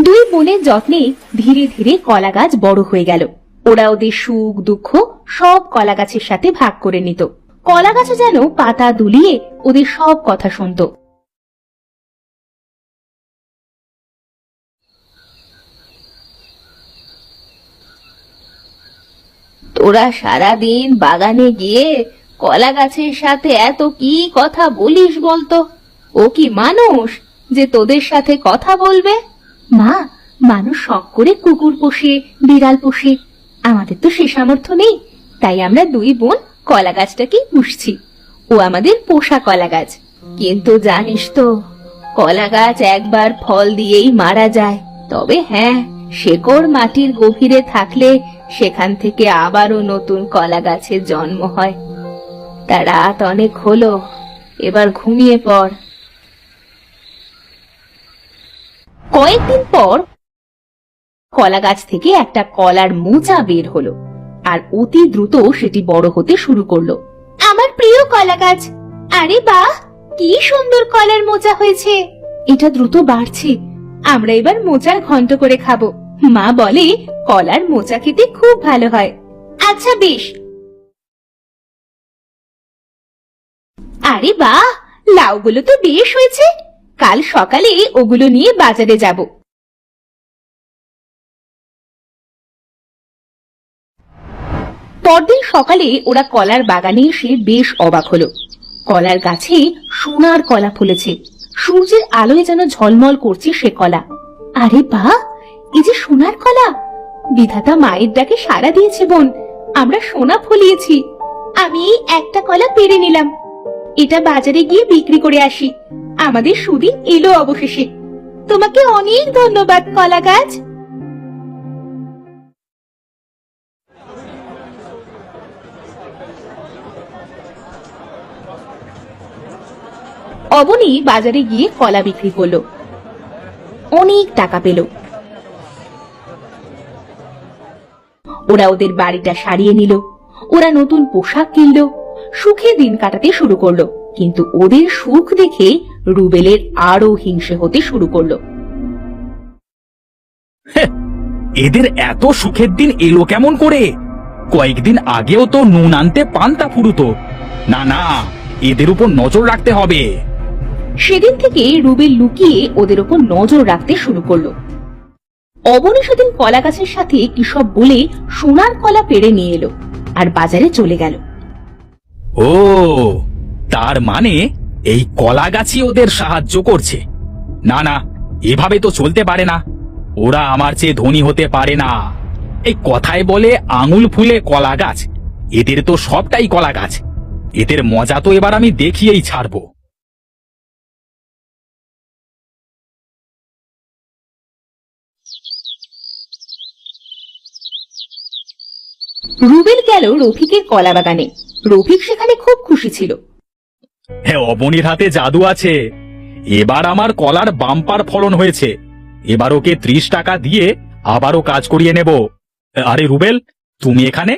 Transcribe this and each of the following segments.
দুই বোনের যত্নে ধীরে ধীরে কলা গাছ বড় হয়ে গেল। ওরা ওদের সুখ, দুঃখ সব কলা গাছের সাথে ভাগ করে নিত। কলা গাছে যেন পাতা দুলিয়ে ওদের সব কথা শুনতো। তোরা সারাদিন বাগানে গিয়ে কলা গাছের সাথে এত কি কথা বলিস বলতো? ও কি মানুষ যে তোদের সাথে কথা বলবে? মা, মানুষ শখ করে কুকুর পোষে, বিড়াল পোষে। আমাদের তো সে সামর্থ্য নেই, তাই আমরা দুই বোন কলা গাছটাকেই পুষছি। ও আমাদের পোষা কলা গাছ। কিন্তু জানিস তো, কলা গাছ একবার ফল দিয়েই মারা যায়। তবে হ্যাঁ শেকড় মাটির গভীরে থাকলে সেখান থেকে আবারও নতুন কলা গাছের জন্ম হয়। তা রাত অনেক হলো, এবার ঘুমিয়ে পড়। কয়েকদিন পর কলা গাছ থেকে একটা কলার মোচা বের হলো আর অতি দ্রুত সেটি বড় হতে শুরু করল। আমার প্রিয় কলা গাছ আরে বাহ কি সুন্দর কলার মোচা হয়েছে। এটা দ্রুত বাড়ছে আমরা এবার মোচার ঘন্ট করে খাব। মা বলে কলার মোচা খেতে খুব ভালো হয়। আচ্ছা বেশ। আরে বাহ লাউগুলো তো বেশ হয়েছে। কাল সকালে ওগুলো নিয়ে বাজারে যাব। পরদিন সকালে ওরা কলার বাগানে এসে বেশ অবাক হলো। কলার গাছে সোনার কলা ফুলেছে। সূর্যের আলোয় যেন ঝলমল করছে সে কলা। আরে বা, এই যে সোনার কলা! বিধাতা মায়ের ডাকে সাড়া দিয়েছে বোন, আমরা সোনা ফলিয়েছি। আমি একটা কলা পেরে নিলাম। এটা বাজারে গিয়ে বিক্রি করে আসি। আমাদের সুদিন এলো অবশেষে। তোমাকে অনেক ধন্যবাদ কলা গাছ অবনী বাজারে গিয়ে কলা বিক্রি করল। অনেক টাকা পেল। ওরা ওদের বাড়িটা সারিয়ে নিল। ওরা নতুন পোশাক কিনলো। সুখে দিন কাটাতে শুরু করল। কিন্তু ওদের সুখ দেখে রুবেলের আরও হিংসে হতে শুরু করল। এদের এত সুখের দিন এলো কেমন করে? কয়েকদিন আগেও তো নুন আনতে পান্তা ফুরুতো। না না এদের উপর নজর রাখতে হবে। সেদিন থেকে রুবেল লুকিয়ে ওদের উপর নজর রাখতে শুরু করল। অবনী সেদিন কলা গাছের সাথে কি সব বলে সোনার কলা পেড়ে নিয়ে এলো আর বাজারে চলে গেল। ও তার মানে এই কলা গাছই ওদের সাহায্য করছে। না না, এভাবে তো চলতে পারে না। ওরা আমার চেয়ে ধনী হতে পারে না। এই কথায় বলে আঙুল ফুলে কলা গাছ এদের তো সবটাই কলা গাছ এদের মজা তো এবার আমি দেখিয়েই ছাড়বো। রুবেল গেল রফিকের কলা বাগানে রফিক সেখানে খুব খুশি ছিল। হ্যাঁ অবনীর হাতে জাদু আছে। এবার আমার কলার বাম্পার ফলন হয়েছে। এবার ওকে ত্রিশ টাকা দিয়ে আবারও কাজ করিয়ে নেব। আরে রুবেল, তুমি এখানে?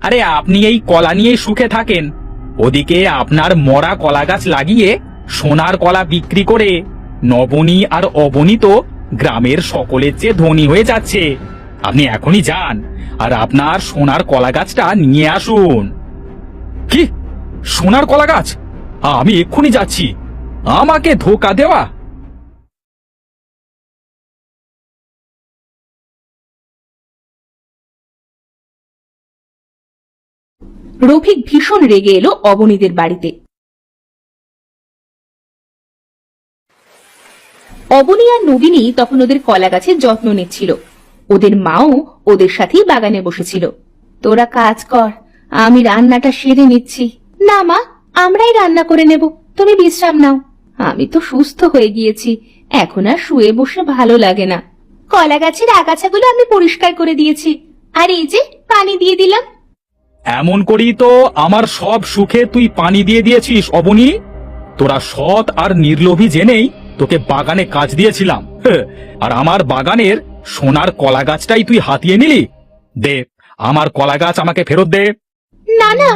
আরে আপনি এই কলা নিয়ে সুখে থাকেন। ওদিকে আপনার মরা কলা গাছ লাগিয়ে সোনার কলা বিক্রি করে নবনী আর অবনী তো গ্রামের সকলের চেয়ে ধনী হয়ে যাচ্ছে। আপনি এখনই যান আর আপনার সোনার কলা গাছটা নিয়ে আসুন। কি? সোনার কলা গাছ আমি এক্ষুনি যাচ্ছি। আমাকে ধোকা দেওয়া। রফিক ভীষণ রেগে এলো অবনীদের বাড়িতে। অবনী আর নবীনী তখন ওদের কলা গাছের যত্ন নিচ্ছিল। ওদের মাও ওদের সাথেই বাগানে বসেছিল। তোরা কাজ কর, আমি রান্নাটা সেরে নিচ্ছি। না মা আমরাই রান্না করে নেব। তুমি বিশ্রাম নাও। আমি তো সুস্থ হয়ে গিয়েছি। এখন আর শুয়ে বসে ভালো লাগে না। কলা গাছের আগাছাগুলো আমি পরিষ্কার করে দিয়েছি। আর এই যে পানি দিয়ে দিলাম। এমন করেই তো আমার সব সুখে তুই পানি দিয়ে দিয়েছিস অবনী। তোরা সৎ আর নির্লোভী জেনেই তোকে বাগানে কাজ দিয়েছিলাম। হ্যাঁ, আর আমার বাগানের সোনার কলা গাছটাই তুই হাতিয়ে নিলি। দে আমার কলা গাছ আমাকে ফেরত দে। না না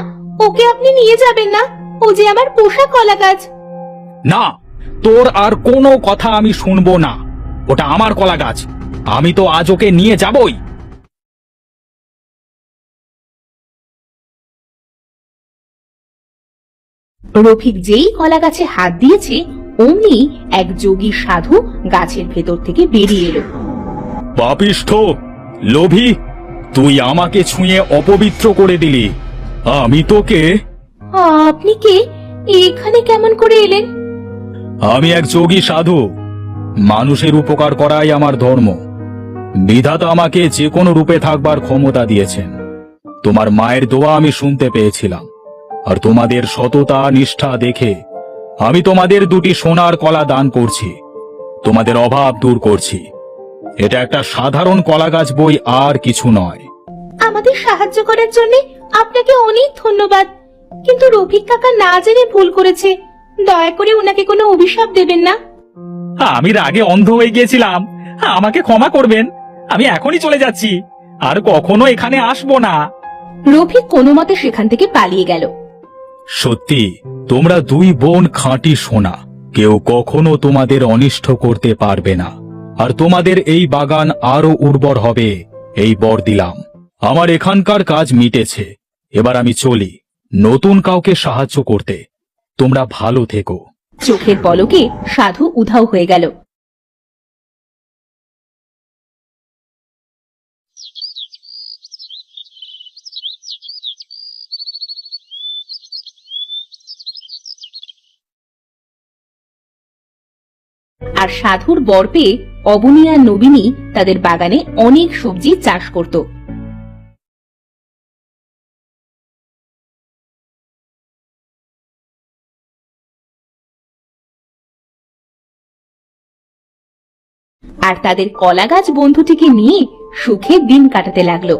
ওকে আপনি নিয়ে যাবেন না। ও যে আমার পোষা কলা গাছ না তোর আর কোনো কথা আমি শুনব না। ওটা আমার কলা গাছ আমি তো আজ ওকে নিয়ে যাবই। রফিক যেই কলা গাছে হাত দিয়েছে অমনি এক যোগী সাধু গাছের ভেতর থেকে বেরিয়ে এলো। পাপিষ্ঠ লোভী তুই আমাকে ছুঁয়ে অপবিত্র করে দিলি। আমি তোকে আপনি কে? এখানে কেমন করে এলেন? আমি এক যোগী সাধু। মানুষের উপকার করাই আমার ধর্ম। বিধাতা আমাকে যে কোনো রূপে থাকবার ক্ষমতা দিয়েছেন। তোমার মায়ের দোয়া আমি শুনতে পেয়েছিলাম। আর তোমাদের সততা নিষ্ঠা দেখে আমি তোমাদের দুটি সোনার কলা দান করছি। তোমাদের অভাব দূর করছি। এটা একটা সাধারণ কলা গাছ বই আর কিছু নয়। আমাদের সাহায্য করার জন্য আপনাকে অনেক ধন্যবাদ। কিন্তু রফিক কাকা না জেনে ভুল করেছে। দয়া করে ওনাকে কোনো অভিশাপ দেবেন না। আমি রাগে অন্ধ হয়ে গিয়েছিলাম। আমাকে ক্ষমা করবেন। আমি এখনই চলে যাচ্ছি। আর কখনো এখানে আসব না। রফিক কোনো মতে সেখান থেকে পালিয়ে গেল। সত্যি তোমরা দুই বোন খাঁটি সোনা। কেউ কখনো তোমাদের অনিষ্ট করতে পারবে না। আর তোমাদের এই বাগান আরও উর্বর হবে এই বর দিলাম। আমার এখানকার কাজ মিটেছে। এবার আমি চলি। নতুন কাউকে সাহায্য করতে। তোমরা ভালো থেকো। চোখের পলকে সাধু উধাও হয়ে গেল। আর সাধুর বর পেয়ে অবনী আর নবীনী তাদের বাগানে অনেক সবজি চাষ করত। আর তাদের কলা গাছ বন্ধুটিকে নিয়ে সুখে দিন কাটাতে লাগল।